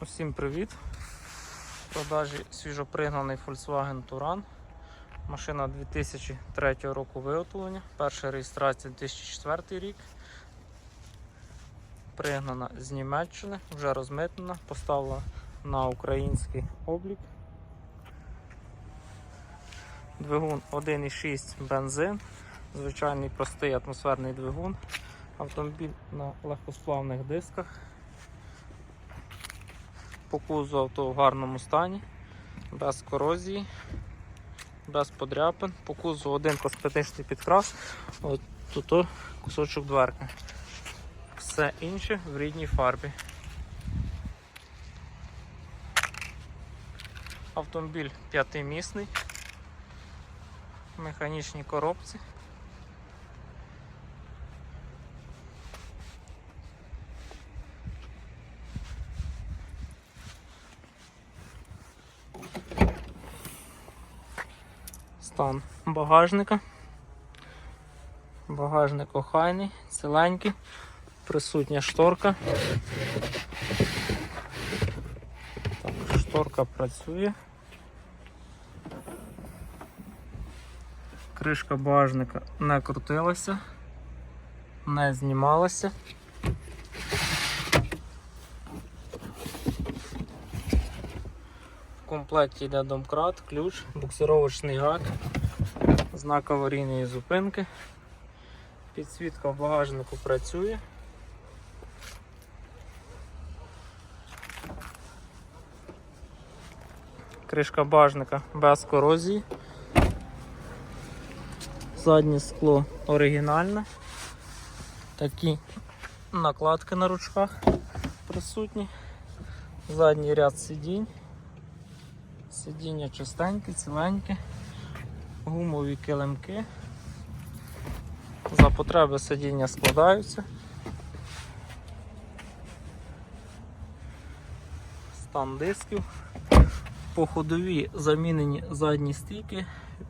Усім привіт! В продажі свіжопригнаний Volkswagen Touran. Машина 2003 року виготовлення. Перша реєстрація 2004 рік. Пригнана з Німеччини, вже розмитнена, поставлена на український облік. Двигун 1,6 бензин, звичайний простий атмосферний двигун. Автомобіль на легкосплавних дисках. По кузу авто в гарному стані, без корозії, без подряпин. По кузу один косметичний підкрас, от тут кусочок дверки. Все інше в рідній фарбі. Автомобіль п'ятимісний, механічній коробці. Стан багажника. Багажник охайний, ціленький, присутня шторка. Так, шторка працює. Кришка багажника не крутилася, не знімалася. Комплекті йде домкрат, ключ, буксировочний гак, знак аварійної зупинки. Підсвітка в багажнику працює. Кришка багажника без корозії. Заднє скло оригінальне. Такі накладки на ручках присутні. Задній ряд сидінь. Сидіння чистеньке, ціленьке, гумові килимки. За потреби сидіння складаються. Стан дисків. По ходові замінені задні стійки,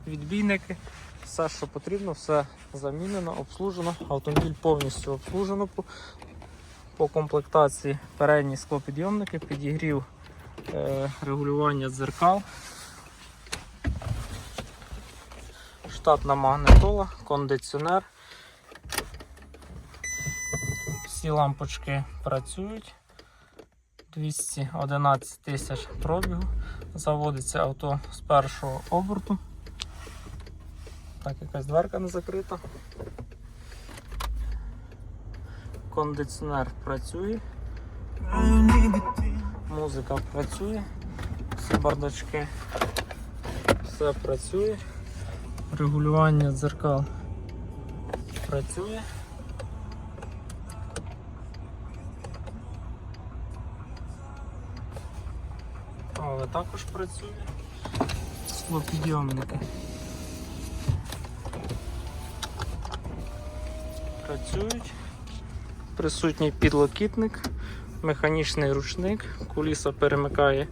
відбійники, все, що потрібно, все замінено, обслужено. Автомобіль повністю обслужено по, комплектації передні склопідйомники, підігрів регулювання дзеркал. Штатна магнитола, кондиціонер. Всі лампочки працюють. 211 тисяч пробігу. Заводиться авто з першого оберту. Так, якась дверка не закрита. Кондиціонер працює. Музика працює. Всі бардачки. Все працює. Регулювання дзеркал працює. Але також працює. Склопідйомники. Працюють. Присутній підлокітник, механічний ручник, куліса перемикає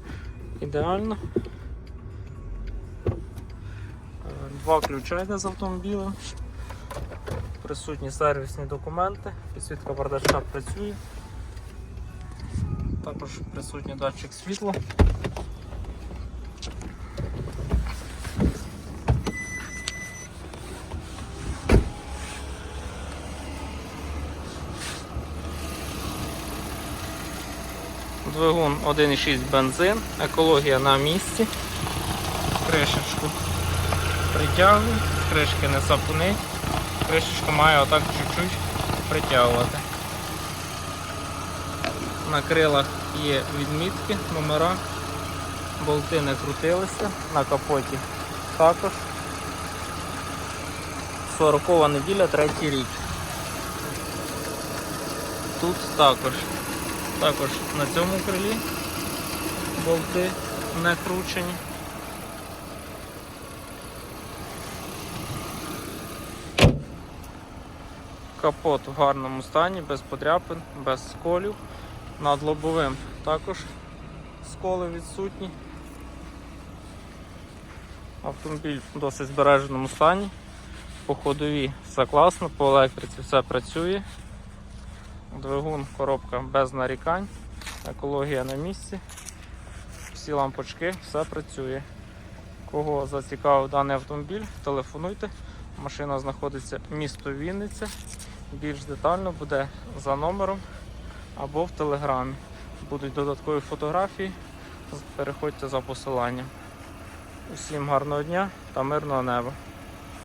ідеально. Е, Два ключа йде з автомобілем. Присутні сервісні документи, підсвітка бардачка працює. Також присутній датчик світла. Двигун 1,6 бензин, екологія на місці. Кришечку притягую, кришки не сапунить. Кришечка має отак чуть-чуть притягувати. На крилах є відмітки, номера, болти не крутилися, на капоті також. 40 неділя, третій рік. Тут також. Також на цьому крилі болти не кручені. Капот в гарному стані, без подряпин, без сколів. Над лобовим також сколи відсутні. Автомобіль в досить збереженому стані. По ходові все класно, по електриці все працює. Двигун, коробка без нарікань. екологія на місці. Всі лампочки, все працює. Кого зацікавив даний автомобіль, телефонуйте. Машина знаходиться в місто Вінниця. Більш детально буде за номером або в телеграмі. Будуть додаткові фотографії. Переходьте за посиланням. Усім гарного дня та мирного неба.